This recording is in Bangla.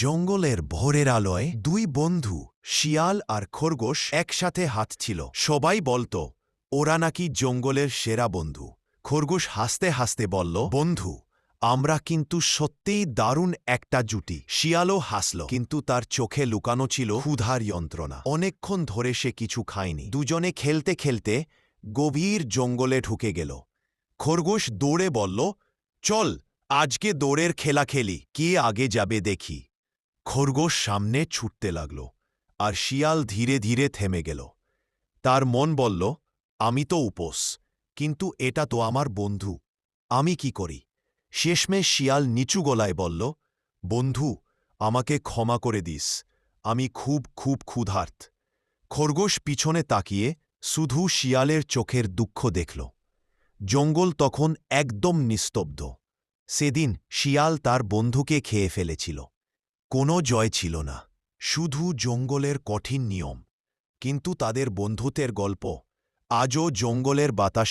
জঙ্গলের ভোরের আলোয় দুই বন্ধু, শিয়াল আর খরগোশ একসাথে হাঁটছিল সবাই বলতো, ওরা নাকি জঙ্গলের সেরা বন্ধু। খরগোশ হাসতে হাসতে বলল, বন্ধু, আমরা কিন্তু সত্যিই দারুণ একটা জুটি। শিয়ালও হাসল, কিন্তু তার চোখে লুকানো ছিল ক্ষুধার যন্ত্রণা। অনেকক্ষণ ধরে সে কিছু খায়নি। দুজনে খেলতে খেলতে গভীর জঙ্গলে ঢুকে গেল। খরগোশ দৌড়ে বলল, চল, আজকে দৌড়ের খেলা খেলি। কে আগে যাবে দেখি। খরগোশ সামনে ছুটতে লাগল, আর শিয়াল ধীরে ধীরে থেমে গেল। তার মন বলল, আমি তো উপোস, কিন্তু এটা তো আমার বন্ধু, আমি কি করি? শেষমেশ শিয়াল নিচু গলায় বলল, বন্ধু, আমাকে ক্ষমা করে দিস, আমি খুব খুব ক্ষুধার্ত। খরগোশ পিছনে তাকিয়ে শুধু শিয়ালের চোখের দুঃখ দেখল। জঙ্গল তখন একদম নিস্তব্ধ। সেদিন শিয়াল তার বন্ধুকে খেয়ে ফেলেছিল। কোনো জয় ছিল না। শুধু জঙ্গলের কঠিন নিয়ম। কিন্তু তাদের বন্ধুত্বের গল্প। আজও জঙ্গলের বাতাসে